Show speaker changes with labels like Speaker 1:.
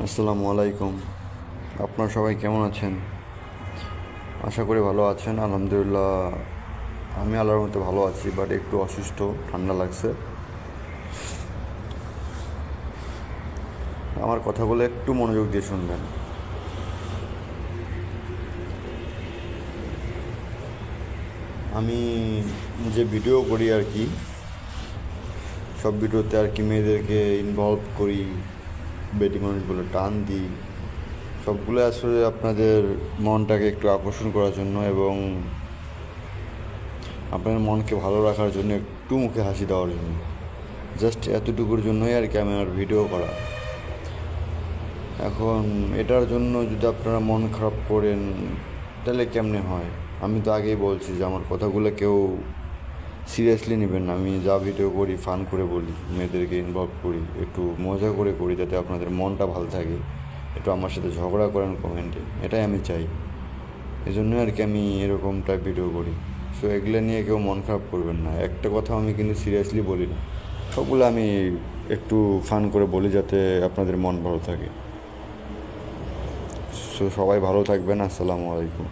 Speaker 1: আসসালামু আলাইকুম। আপনারা সবাই কেমন আছেন? আশা করি ভালো আছেন, আলহামদুলিল্লাহ। আমি আল্লাহর মতো ভালো আছি বাট একটু অসুস্থ, ঠান্ডা লাগছে। আমার কথাগুলো একটু মনোযোগ দিয়ে শুনবেন। আমি যে ভিডিও করি আর কি, সব ভিডিওতে আর কি মেয়েদেরকে ইনভলভ করি বেটি মানুষগুলো টান দিই। সবগুলো আসলে আপনাদের মনটাকে একটু আকর্ষণ করার জন্য এবং আপনার মনকে ভালো রাখার জন্য, একটু মুখে হাসি দেওয়ার জন্য। জাস্ট এতটুকুর জন্যই আর কি আমি আমার ভিডিও করা। এখন এটার জন্য যদি আপনারা মন খারাপ করেন, তাহলে কেমনে হয়? আমি তো আগেই বলছি যে আমার কথাগুলো কেউ সিরিয়াসলি নেবেন না, আমি যা ভিডিও করি ফান করে বলি, মেয়েদেরকে ইনভলভ করি, একটু মজা করে করি যাতে আপনাদের মনটা ভালো থাকে, একটু আমার সাথে ঝগড়া করেন কমেন্টে এটাই আমি চাই। এই জন্যই আর কি আমি এরকম টাইপ ভিডিও করি। সো এগুলো নিয়ে কেউ মন খারাপ করবেন না, একটা কথা আমি কিন্তু সিরিয়াসলি বলি না, সবগুলো আমি একটু ফান করে বলি যাতে আপনাদের মন ভালো থাকে। সো সবাই ভালো থাকবেন, আসসালামু আলাইকুম।